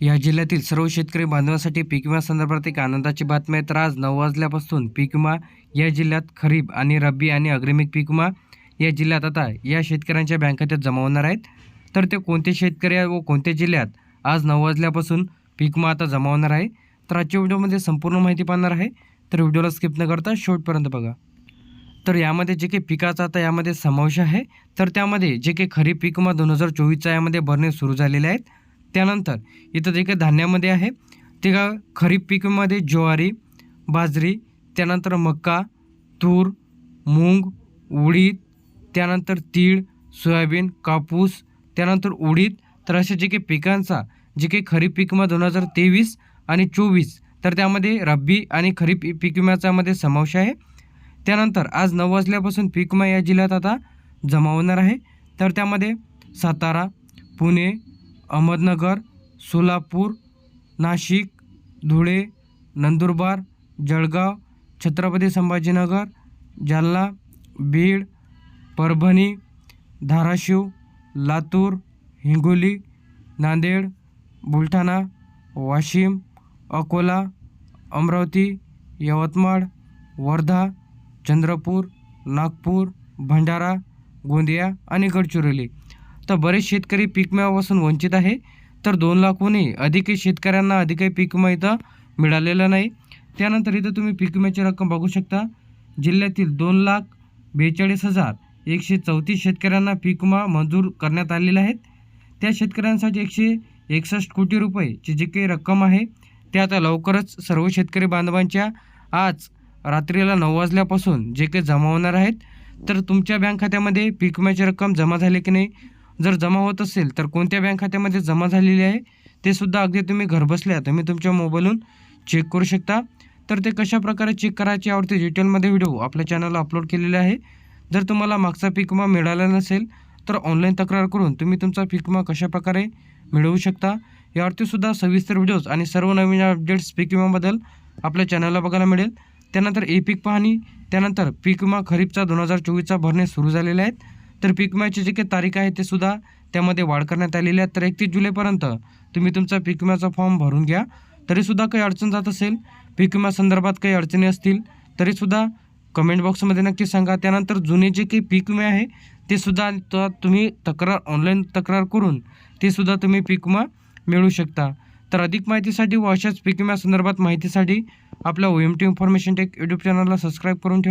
या जिल्ह्यातील सर्व शेतकरी बांधवांसाठी पीक विमा संदर्भात एक आनंदाची बातमी आहे. तर आज नऊ वाजल्यापासून पीक विमा या जिल्ह्यात खरीप आणि रब्बी आणि अग्रिमिक पीक विमा या जिल्ह्यात आता या शेतकऱ्यांच्या बँक खात्यात जमा होणार आहेत. तर ते कोणते शेतकरी आहे व कोणत्या जिल्ह्यात आज नऊ वाजल्यापासून पीक विमा आता जमा होणार आहे? तर आजच्या व्हिडिओमध्ये संपूर्ण माहिती पाहणार आहे. तर व्हिडिओला स्किप न करता शेवटपर्यंत बघा. तर यामध्ये जे काही पिकाचा आता यामध्ये समावेश आहे. तर त्यामध्ये जे काही खरीप पीक विमा दोन हजार चोवीसचा यामध्ये भरणे सुरू झालेले आहेत. त्यानंतर इथं जे काही धान्यामध्ये आहे ते का खरीप पिकमध्ये ज्वारी बाजरी त्यानंतर मका तूर मूग उडीद त्यानंतर तीळ सोयाबीन कापूस त्यानंतर उडीद. तर अशा जे काही पिकांचा जे काही खरीप पीक विमा दोन हजार तेवीस आणि चोवीस तर त्यामध्ये रब्बी आणि खरीप पीक समावेश आहे. त्यानंतर आज नऊ वाजल्यापासून पीक विमा या जिल्ह्यात आता जमा होणार आहे. तर त्यामध्ये सातारा पुणे अहमदनगर सोलापूर नाशिक धुळे नंदुरबार जळगाव छत्रपती संभाजीनगर जालना बीड परभणी धाराशिव लातूर हिंगोली नांदेड बुलढाणा वाशिम अकोला अमरावती यवतमाळ वर्धा चंद्रपूर नागपूर भंडारा गोंदिया आणि गडचिरोली. तर बरेच शेतकरी पीक विम्यापासून वंचित आहे. तर दोन लाखहूनही अधिक शेतकऱ्यांना अधिकही पीक विमा इथं मिळालेला नाही. त्यानंतर इथं तुम्ही पीक विम्याची रक्कम बघू शकता. जिल्ह्यातील दोन लाख बेचाळीस हजार एकशे चौतीस शेतकऱ्यांना पीक विमा मंजूर करण्यात आलेला आहेत त्या शेतकऱ्यांसाठी एकशे एकसष्ट कोटी रुपयेची जी काही रक्कम आहे ते आता लवकरच सर्व शेतकरी बांधवांच्या आज रात्रीला नऊ वाजल्यापासून जे काही जमा होणार आहेत. तर तुमच्या बँक खात्यामध्ये पीक विम्याची रक्कम जमा झाली की नाही जर जमा होत असेल तर कोणत्या बँक खात्यामध्ये जमा झालेली आहे ते सुद्धा अगदी तुम्ही घरबसल्या तुम्ही तुमच्या मोबाईलहून चेक करू शकता. तर ते कशा प्रकारे चेक करायचे यावरती डिटेलमध्ये व्हिडिओ आपल्या चॅनलला अपलोड केलेले आहे. जर तुम्हाला मागचा पीक विमा मिळाला नसेल तर ऑनलाईन तक्रार करून तुम्ही तुमचा पीक विमा कशाप्रकारे मिळवू शकता यावरती सुद्धा सविस्तर व्हिडिओज आणि सर्व नवीन अपडेट्स पीक विम्याबद्दल आपल्या चॅनलला बघायला मिळेल. त्यानंतर ए पीक पाहणी त्यानंतर पीक विमा खरीपचा दोन हजार चोवीसचा भरणे सुरू झालेले आहेत. तर पीक विम्याची जे काही तारीख आहे ते सुद्धा त्यामध्ये वाढ करण्यात आलेली आहे. तर एकतीस जुलैपर्यंत तुम्ही तुमचा पीक विम्याचा फॉर्म भरून घ्या. तरीसुद्धा काही अडचण जात असेल पीक विम्यासंदर्भात काही अडचणी असतील तरीसुद्धा कमेंट बॉक्समध्ये नक्की सांगा. त्यानंतर जुने जे काही पीक विमे आहे ते सुद्धा तुम्ही तक्रार ऑनलाईन तक्रार करून ते सुद्धा तुम्ही पीक विमा मिळवू शकता. तर अधिक माहितीसाठी व अशाच पीक विम्या संदर्भात माहितीसाठी आपल्या O M T information tech YouTube चॅनलला सबस्क्राईब करून ठेवा.